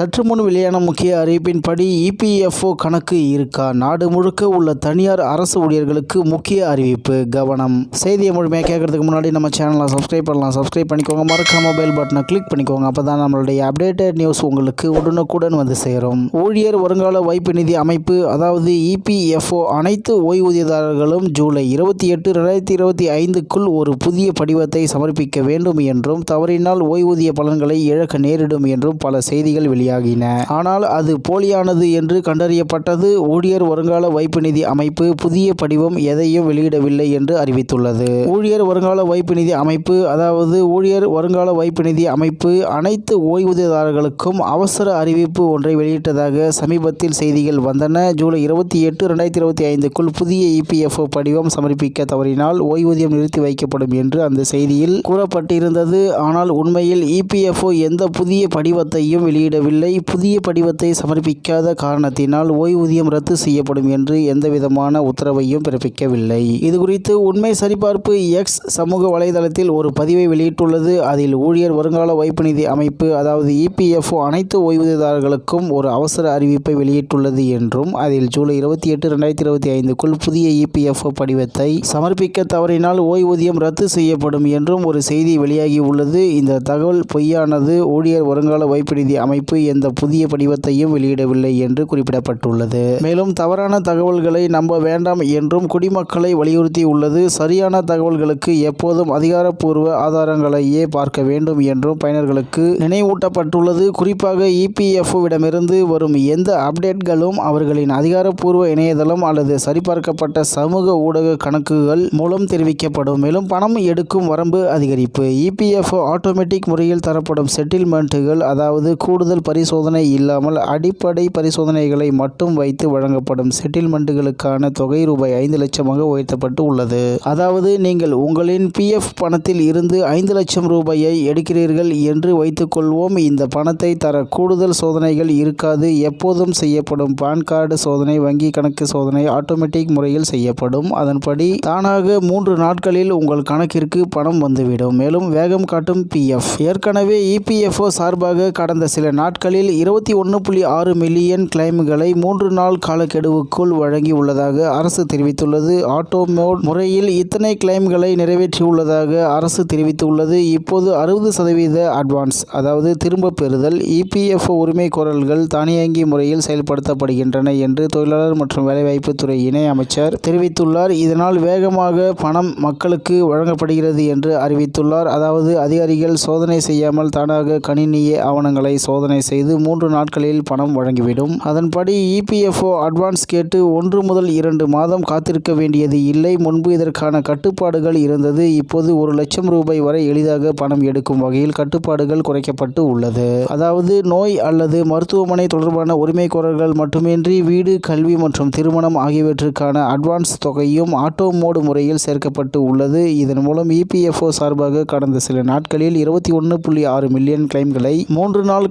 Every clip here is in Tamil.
சற்று முன் வெளியான முக்கிய அறிவிப்பின்படி இபிஎஃப்ஓ கணக்கு இருக்கா? நாடு முழுக்க உள்ள தனியார் அரசு ஊழியர்களுக்கு முக்கிய அறிவிப்பு கவனம். செய்தியை முழுமையாக கேட்கறதுக்கு முன்னாடி நம்ம சேனலை சப்ஸ்கிரைப் பண்ணலாம். சப்ஸ்கிரைப் பண்ணிக்கோங்க. மறக்க மொபைல் பட்டனை கிளிக் பண்ணிக்கோங்க. அப்போ தான் நம்மளுடைய அப்டேட்டட் நியூஸ் உங்களுக்கு உடனுக்குடன் வந்து சேரும். ஊழியர் வருங்கால வைப்பு நிதி அமைப்பு அதாவது இபிஎஃப்ஓ அனைத்து ஓய்வூதியதாரர்களும் ஜூலை இருபத்தி எட்டு ரெண்டாயிரத்தி இருபத்தி ஐந்துக்குள் ஒரு புதிய படிவத்தை சமர்ப்பிக்க வேண்டும் என்றும் தவறினால் ஓய்வூதிய பலன்களை இழக்க நேரிடும் என்றும் பல செய்திகள் வெளியாகின ஆனால் அது போலியானது என்று கண்டறியப்பட்டது. ஊழியர் வருங்கால வைப்பு நிதி அமைப்பு புதிய படிவம் எதையும் வெளியிடவில்லை என்று அறிவித்துள்ளது. ஊழியர் வருங்கால வைப்பு நிதி அமைப்பு அதாவது ஊழியர் வருங்கால வைப்பு நிதி அமைப்பு அனைத்து ஓய்வூதியதாரர்களுக்கும் அவசர அறிவிப்பு ஒன்றை வெளியிட்டதாக சமீபத்தில் செய்திகள் வந்தன. ஜூலை இருபத்தி எட்டு ரெண்டாயிரத்தி இருபத்தி ஐந்துக்குள் புதிய இபிஎஃப்ஓ படிவம் சமர்ப்பிக்க தவறினால் ஓய்வூதியம் நிறுத்தி வைக்கப்படும் என்று அந்த செய்தியில் கூறப்பட்டிருந்தது. ஆனால் உண்மையில் இபிஎஃப்ஓ எந்த புதிய படிவத்தையும் வெளியிடவில்லை. புதிய படிவத்தை சமர்ப்பிக்காத காரணத்தினால் ஓய்வூதியம் ரத்து செய்யப்படும் என்று எந்தவிதமான உத்தரவையும் பிறப்பிக்கவில்லை. இதுகுறித்து உண்மை சரிபார்ப்பு எக்ஸ் சமூக வலைதளத்தில் ஒரு பதிவை வெளியிட்டுள்ளது. அதில் ஊழியர் வருங்கால வைப்பு நிதி அமைப்பு அதாவது இபிஎஃப்ஓ அனைத்து ஓய்வூதியதாரர்களுக்கும் ஒரு அவசர அறிவிப்பை வெளியிட்டுள்ளது என்றும் அதில் ஜூலை இருபத்தி எட்டு ரெண்டாயிரத்தி இருபத்தி ஐந்துக்குள் புதிய இபிஎஃப்ஓ படிவத்தை சமர்ப்பிக்க தவறினால் ஓய்வூதியம் ரத்து செய்யப்படும் என்றும் ஒரு செய்தி வெளியாகி உள்ளது இந்த தகவல் பொய்யானது. ஊழியர் வருங்கால வைப்பு நிதி அமைப்பு எந்த புதிய படிவத்தையும் வெளியிடவில்லை என்று குறிப்பிடப்பட்டுள்ளது. மேலும் தவறான தகவல்களை நம்ப வேண்டாம் என்றும் குடிமக்களை வலியுறுத்தியுள்ளது சரியான தகவல்களுக்கு எப்போதும் அதிகாரப்பூர்வ ஆதாரங்களையே பார்க்க வேண்டும் என்றும் பயனர்களுக்கு நினைவூட்டப்பட்டுள்ளது. குறிப்பாக இபிஎஃப்ஓவிடமிருந்து வரும் எந்த அப்டேட்களும் அவர்களின் அதிகாரப்பூர்வ இணையதளம் அல்லது சரிபார்க்கப்பட்ட சமூக ஊடக கணக்குகள் மூலம் தெரிவிக்கப்படும். மேலும் பணம் எடுக்கும் வரம்பு அதிகரிப்பு. இபிஎஃப் ஆட்டோமேட்டிக் முறையில் தரப்படும் செட்டில்மெண்ட்டுகள் அதாவது கூடுதல் பரிசோதனை இல்லாமல் அடிப்படை பரிசோதனைகளை மட்டும் வைத்து வழங்கப்படும் செட்டில்மெண்ட்டுகளுக்கான தொகை ரூபாய் ஐந்து லட்சமாக உயர்த்தப்பட்டு உள்ளது. அதாவது நீங்கள் உங்களின் பிஎஃப் பணத்தில் இருந்து ஐந்து லட்சம் ரூபாயை எடுக்கிறீர்கள் என்று வைத்துக்கொள்வோம் இந்த பணத்தை தர கூடுதல் சோதனைகள் இருக்காது. எப்போதும் செய்யப்படும் பான் கார்டு சோதனை வங்கி கணக்கு சோதனை ஆட்டோமேட்டிக் முறையில் செய்யப்படும். அதன்படி தானாக மூன்று நாட்களில் உங்கள் கணக்கிற்கு பணம் வந்துவிடும். மேலும் வேகம் காட்டும் பிஎஃப் ஏற்கனவே இபிஎஃப்ஓ சார்பாக கடந்த சில நாட்கள் நாட்களில் இருபத்தி ஒன்று புள்ளி ஆறு மில்லியன் கிளைம்களை மூன்று நாள் காலக்கெடுவுக்குள் வழங்கி உள்ளதாக அரசு தெரிவித்துள்ளது. ஆட்டோமோட் முறையில் இத்தனை கிளைம்களை நிறைவேற்றியுள்ளதாக அரசு தெரிவித்துள்ளது. இப்போது அறுபது சதவீத அட்வான்ஸ் அதாவது திரும்ப பெறுதல் இபிஎஃப்ஓ உரிமை கோரல்கள் தானியங்கி முறையில் செயல்படுத்தப்படுகின்றன என்று தொழிலாளர் மற்றும் வேலைவாய்ப்பு துறை இணை அமைச்சர் தெரிவித்துள்ளார். இதனால் வேகமாக பணம் மக்களுக்கு வழங்கப்படுகிறது என்று அறிவித்துள்ளார். அதாவது அதிகாரிகள் சோதனை செய்யாமல் தானாக கணினியே ஆவணங்களை சோதனை செய்து மூன்று நாட்களில் பணம் வழங்கிவிடும். அதன்படி இபிஎஃப்ஓ அட்வான்ஸ் கேட்டு ஒன்று முதல் இரண்டு மாதம் காத்திருக்க வேண்டியது இல்லை. முன்பு இதற்கான கட்டுப்பாடுகள் இருந்தது. இப்போது ஒரு லட்சம் ரூபாய் வரை எளிதாக பணம் எடுக்கும் வகையில் கட்டுப்பாடுகள் குறைக்கப்பட்டு உள்ளது. அதாவது நோய் அல்லது மருத்துவமனை தொடர்பான உரிமைகோரல்கள் மட்டுமின்றி வீடு கல்வி மற்றும் திருமணம் ஆகியவற்றுக்கான அட்வான்ஸ் தொகையும் ஆட்டோ மோடு முறையில் சேர்க்கப்பட்டு உள்ளது. இதன் மூலம் இபிஎஃப்ஓ சார்பாக கடந்த சில நாட்களில் இருபத்தி ஒன்று புள்ளி ஆறு மில்லியன் கிளைம்களை மூன்று நாள்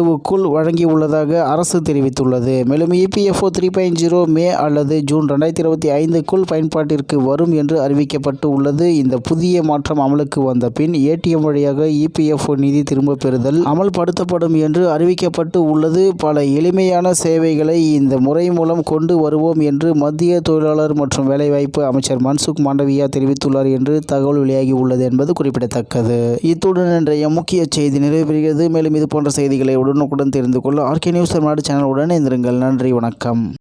காலக்கெடுவுக்குள் வழங்கியுள்ளதாக அரசு தெரிவித்துள்ளது. மேலும் EPFO three point zero May அல்லது ஜூன் ரெண்டாயிரத்தி இருபத்தி ஐந்துக்குள் பயன்பாட்டிற்கு வரும் என்று அறிவிக்கப்பட்டு உள்ளது இந்த புதிய மாற்றம் அமலுக்கு வந்த பின் ஏடிஎம் வழியாக இபிஎஃப்ஓ நிதி திரும்பப் பெறுதல் அமல்படுத்தப்படும் என்று அறிவிக்கப்பட்டு உள்ளது பல எளிமையான சேவைகளை இந்த முறை மூலம் கொண்டு வருவோம் என்று மத்திய தொழிலாளர் மற்றும் வேலைவாய்ப்பு அமைச்சர் மன்சுக் மாண்டவியா தெரிவித்துள்ளார் என்று தகவல் வெளியாகி உள்ளது என்பது குறிப்பிடத்தக்கது. இத்துடன் இன்றைய முக்கிய செய்தி நிறைவேறுகிறது மேலும் இது போன்ற செய்திகளை உடனுக்குடன் தெரிந்து கொள்ள ஆர்கே நியூஸ் தமிழ்நாடு உடனே இருந்திருங்கள் நன்றி வணக்கம்.